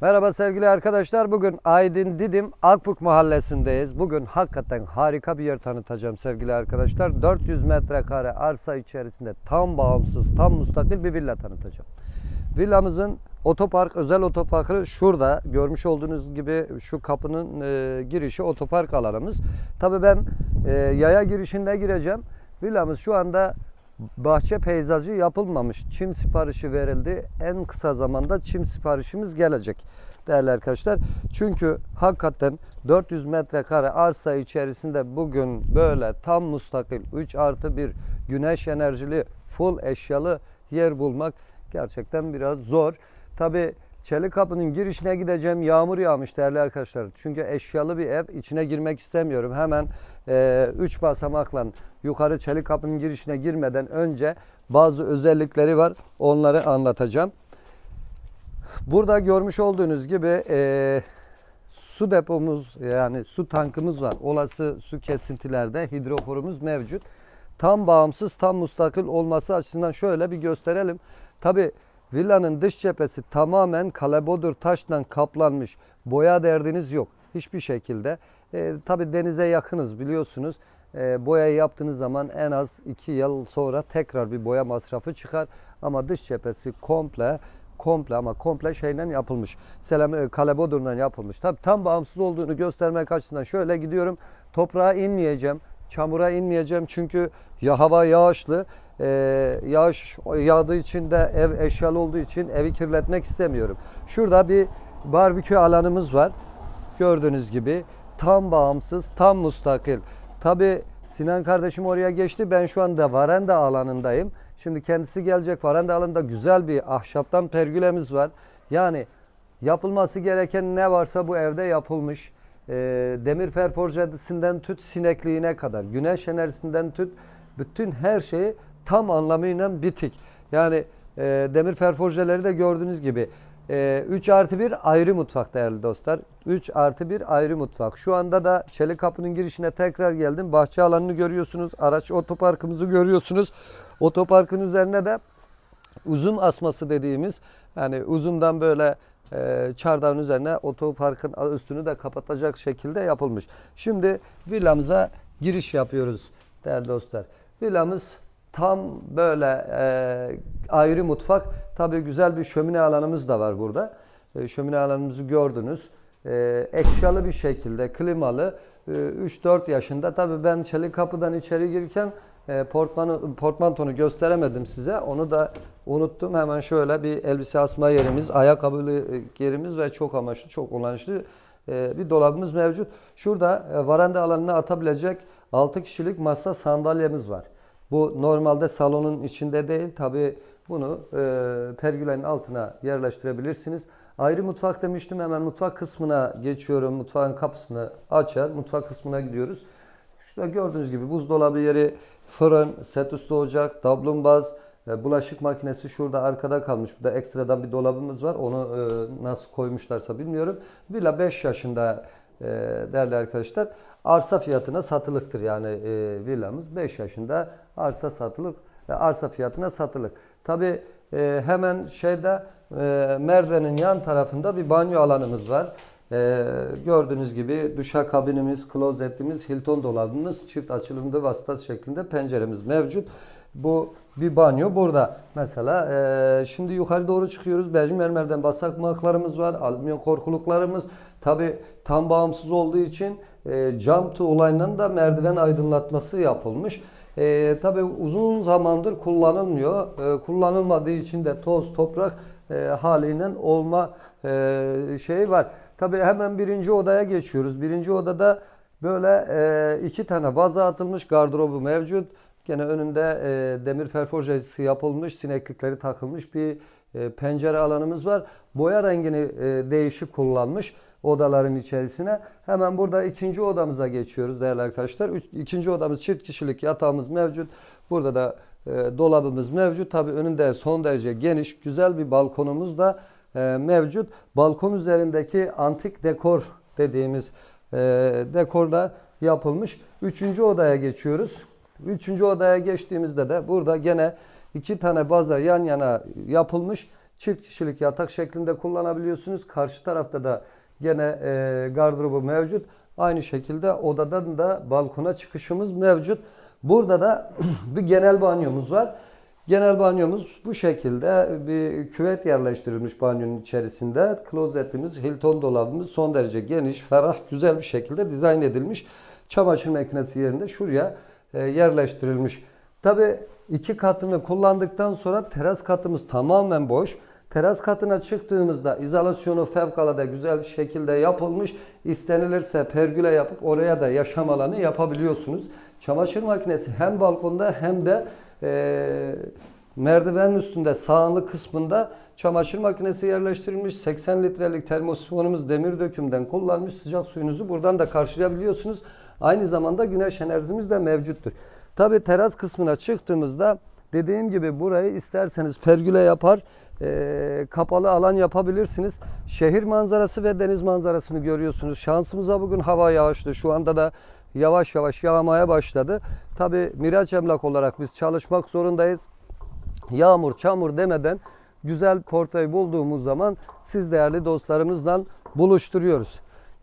Merhaba sevgili arkadaşlar. Bugün Aydın Didim Akbuk mahallesindeyiz. Bugün hakikaten harika bir yer tanıtacağım sevgili arkadaşlar. 400 metrekare arsa içerisinde tam bağımsız, tam müstakil bir villa tanıtacağım. Villamızın otopark, özel otoparkı şurada. Görmüş olduğunuz gibi şu kapının e, girişi otopark alanımız. Tabii ben e, yaya girişinde gireceğim. Villamız şu anda bahçe peyzajı yapılmamış. Çim siparişi verildi. En kısa zamanda çim siparişimiz gelecek değerli arkadaşlar. Çünkü hakikaten 400 metrekare arsa içerisinde bugün böyle tam mustakil 3 artı 1 güneş enerjili full eşyalı yer bulmak gerçekten biraz zor. Tabi Çelik Kapı'nın girişine gideceğim. Yağmur yağmış değerli arkadaşlar. Çünkü eşyalı bir ev. içine girmek istemiyorum. Hemen 3 basamakla yukarı Çelik Kapı'nın girişine girmeden önce bazı özellikleri var. Onları anlatacağım. Burada görmüş olduğunuz gibi e, su depomuz yani su tankımız var. Olası su kesintilerde hidroforumuz mevcut. Tam bağımsız, tam mustakil olması açısından şöyle bir gösterelim. Tabi villanın dış cephesi tamamen kalebodur taşla kaplanmış. Boya derdiniz yok. Hiçbir şekilde. E, Tabi denize yakınız biliyorsunuz. E, boyayı yaptığınız zaman en az 2 yıl sonra tekrar bir boya masrafı çıkar. Ama dış cephesi komple komple ama komple şeyden yapılmış. Selam e, kalebodurdan yapılmış. Tabi tam bağımsız olduğunu göstermek açısından şöyle gidiyorum. Toprağa inmeyeceğim. Çamura inmeyeceğim çünkü ya hava yağışlı. Ee, yağış yağdığı için de ev eşyalı olduğu için evi kirletmek istemiyorum. Şurada bir barbekü alanımız var. Gördüğünüz gibi tam bağımsız, tam mustakil. Tabi Sinan kardeşim oraya geçti. Ben şu anda varanda alanındayım. Şimdi kendisi gelecek. Varanda alanında güzel bir ahşaptan pergülemiz var. Yani yapılması gereken ne varsa bu evde yapılmış. Ee, demir ferforjesinden tüt sinekliğine kadar, güneş enerjisinden tüt bütün her şeyi tam anlamıyla bitik. Yani e, demir ferforjeleri de gördüğünüz gibi 3 artı 1 ayrı mutfak değerli dostlar. 3 artı 1 ayrı mutfak. Şu anda da Çelik Kapı'nın girişine tekrar geldim. Bahçe alanını görüyorsunuz. Araç otoparkımızı görüyorsunuz. Otoparkın üzerine de uzun asması dediğimiz yani uzundan böyle e, çardağın üzerine otoparkın üstünü de kapatacak şekilde yapılmış. Şimdi villamıza giriş yapıyoruz değerli dostlar. Villamız tam böyle e, ayrı mutfak. Tabii güzel bir şömine alanımız da var burada. E, şömine alanımızı gördünüz. E, eşyalı bir şekilde klimalı 3-4 yaşında. Tabii ben çelik kapıdan içeri girerken e, portmanı, portmantonu gösteremedim size. Onu da unuttum. Hemen şöyle bir elbise asma yerimiz, ayakkabılı e, yerimiz ve çok amaçlı, çok kullanışlı e, bir dolabımız mevcut. Şurada varanda alanına atabilecek 6 kişilik masa sandalyemiz var. Bu normalde salonun içinde değil. Tabi bunu pergülenin altına yerleştirebilirsiniz. Ayrı mutfak demiştim. Hemen mutfak kısmına geçiyorum. Mutfağın kapısını açar. Mutfak kısmına gidiyoruz. İşte gördüğünüz gibi buzdolabı yeri, fırın, set üstü ocak, dablumbaz, e, bulaşık makinesi şurada arkada kalmış. Burada ekstradan bir dolabımız var. Onu e, nasıl koymuşlarsa bilmiyorum. Villa 5 yaşında e, değerli arkadaşlar. Arsa fiyatına satılıktır yani villamız 5 yaşında arsa satılık arsa fiyatına satılık. Tabi e, hemen şeyde e, merdivenin yan tarafında bir banyo alanımız var. E, gördüğünüz gibi duşakabinimiz, klozetimiz, Hilton dolabımız, çift açılımlı vasıtası şeklinde penceremiz mevcut. Bu bir banyo burada. Mesela e, şimdi yukarı doğru çıkıyoruz. Bejim mermerden basamaklarımız var. Alüminyum korkuluklarımız. Tabi tam bağımsız olduğu için e, cam olayından da merdiven aydınlatması yapılmış. E, Tabi uzun zamandır kullanılmıyor. E, kullanılmadığı için de toz, toprak e, haliyle olma e, şeyi var. Tabi hemen birinci odaya geçiyoruz. Birinci odada böyle e, iki tane vaza atılmış gardırobu mevcut. Gene önünde e, demir ferforjesi yapılmış, sineklikleri takılmış bir pencere alanımız var. Boya rengini e, değişik kullanmış odaların içerisine. Hemen burada ikinci odamıza geçiyoruz değerli arkadaşlar. İkinci odamız çift kişilik yatağımız mevcut. Burada da e, dolabımız mevcut. Tabii önünde son derece geniş, güzel bir balkonumuz da e, mevcut. Balkon üzerindeki antik dekor dediğimiz e, dekorda yapılmış. Üçüncü odaya geçiyoruz. Üçüncü odaya geçtiğimizde de burada gene iki tane baza yan yana yapılmış. Çift kişilik yatak şeklinde kullanabiliyorsunuz. Karşı tarafta da gene e, gardırobu mevcut. Aynı şekilde odadan da balkona çıkışımız mevcut. Burada da bir genel banyomuz var. Genel banyomuz bu şekilde bir küvet yerleştirilmiş banyonun içerisinde. Klozetimiz, Hilton dolabımız son derece geniş, ferah, güzel bir şekilde dizayn edilmiş. Çamaşır makinesi yerinde şuraya e, yerleştirilmiş. Tabi iki katını kullandıktan sonra teras katımız tamamen boş. Teras katına çıktığımızda izolasyonu fevkalade güzel bir şekilde yapılmış. İstenilirse pergüle yapıp oraya da yaşam alanı yapabiliyorsunuz. Çamaşır makinesi hem balkonda hem de e, merdivenin üstünde sağlı kısmında çamaşır makinesi yerleştirilmiş. 80 litrelik termosifonumuz demir dökümden kullanmış. Sıcak suyunuzu buradan da karşılayabiliyorsunuz. Aynı zamanda güneş enerjimiz de mevcuttur. Tabi teras kısmına çıktığımızda dediğim gibi burayı isterseniz pergüle yapar e, kapalı alan yapabilirsiniz. Şehir manzarası ve deniz manzarasını görüyorsunuz. Şansımıza bugün hava yağışlı. Şu anda da yavaş yavaş yağmaya başladı. Tabi Miraç Emlak olarak biz çalışmak zorundayız. Yağmur, çamur demeden güzel portayı bulduğumuz zaman siz değerli dostlarımızla buluşturuyoruz.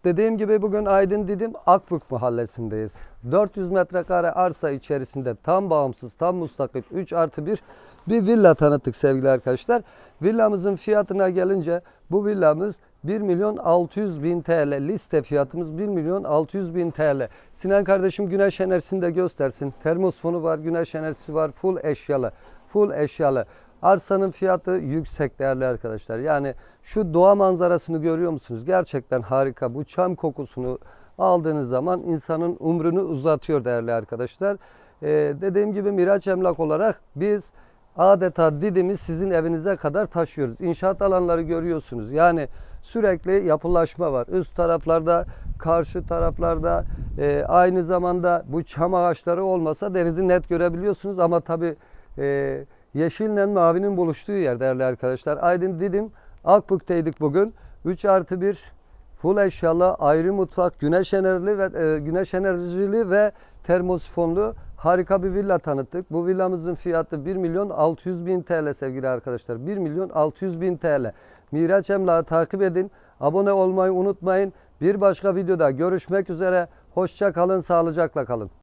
Dediğim gibi bugün Aydın Didim Akbük mahallesindeyiz. 400 metrekare arsa içerisinde tam bağımsız, tam mustakil 3 artı 1 bir villa tanıttık sevgili arkadaşlar. Villamızın fiyatına gelince bu villamız 1 milyon 600 bin TL. Liste fiyatımız 1 milyon 600 bin TL. Sinan kardeşim güneş enerjisini de göstersin. Termosfonu var, güneş enerjisi var, full eşyalı. Full eşyalı. Arsanın fiyatı yüksek değerli arkadaşlar. Yani şu doğa manzarasını görüyor musunuz? Gerçekten harika. Bu çam kokusunu aldığınız zaman insanın umrunu uzatıyor değerli arkadaşlar. Ee, dediğim gibi Miraç Emlak olarak biz adeta Didim'i sizin evinize kadar taşıyoruz. İnşaat alanları görüyorsunuz. Yani sürekli yapılaşma var. Üst taraflarda, karşı taraflarda e, aynı zamanda bu çam ağaçları olmasa denizi net görebiliyorsunuz ama tabii e, yeşille mavinin buluştuğu yer değerli arkadaşlar. Aydın Didim Akbük'teydik bugün. 3 artı 1 full eşyalı ayrı mutfak, güneş enerjili ve e, güneş enerjili ve termosifonlu harika bir villa tanıttık. Bu villamızın fiyatı 1 milyon 600 bin TL sevgili arkadaşlar. 1 milyon 600 bin TL. Miraç Emlak'ı takip edin. Abone olmayı unutmayın. Bir başka videoda görüşmek üzere. Hoşça kalın, sağlıcakla kalın.